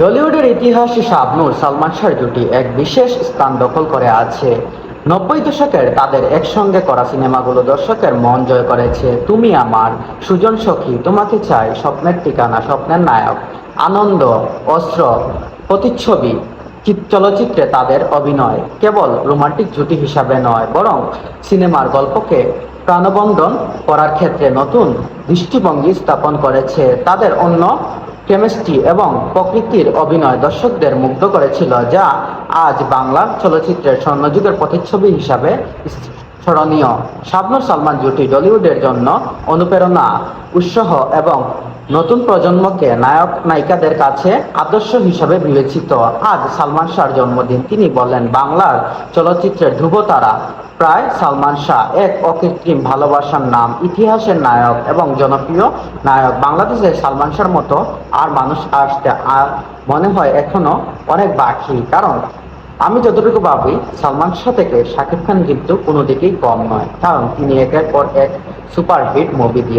টলিউডের ইতিহাসে শাবনুর সালমান শাহর জুটি এক বিশেষ স্থান দখল করে আছে। নব্বই দশকের তাদের একসঙ্গে করা সিনেমাগুলো দর্শকের মন জয় করেছে। তুমি আমার, সুজন সখী, তোমাকে চাই স্বপ্নের ঠিকানা, স্বপ্নের নায়ক, আনন্দ, অস্ত্র, প্রতিচ্ছবি চলচ্চিত্রে তাদের অভিনয়। কেবল রোমান্টিক জুটি হিসাবে নয়, বরং সিনেমার গল্পকে প্রাণবন্ধন করার ক্ষেত্রে নতুন দৃষ্টিভঙ্গি স্থাপন করেছে। তাদের অন্য কেমিস্ট্রি এবং প্রকৃতির অভিনয় দর্শকদের মুগ্ধ করেছিল যা আজ বাংলা চলচ্চিত্রের স্বর্ণযুগের প্রতিচ্ছবি হিসাবে স্মরণীয়। শাবনুর সালমান জুটি টলিউডের জন্য অনুপ্রেরণা, উৎসাহ এবং নতুন প্রজন্মকে নায়ক নায়িকাদের কাছে আদর্শ হিসাবে বিবেচিত। আজ সালমান শাহর জন্মদিন। তিনি বলেন, বাংলার চলচ্চিত্রের ধ্রুবতারা প্রায় সালমান শাহ। এক অকৃত্রিম ভালোবাসার নাম, ইতিহাসের নায়ক এবং জনপ্রিয় নায়ক। বাংলাদেশে সালমান শাহর মতো আর মানুষ আসতে আর মনে হয় এখনও অনেক বাকি। কারণ আমি যতটুকু ভাবি সালমান শাহ থেকে শাকিব খান কিন্তু কোনো দিকেই কম নয়। কারণ তিনি একের পর এক সুপারহিট মুভি দিয়ে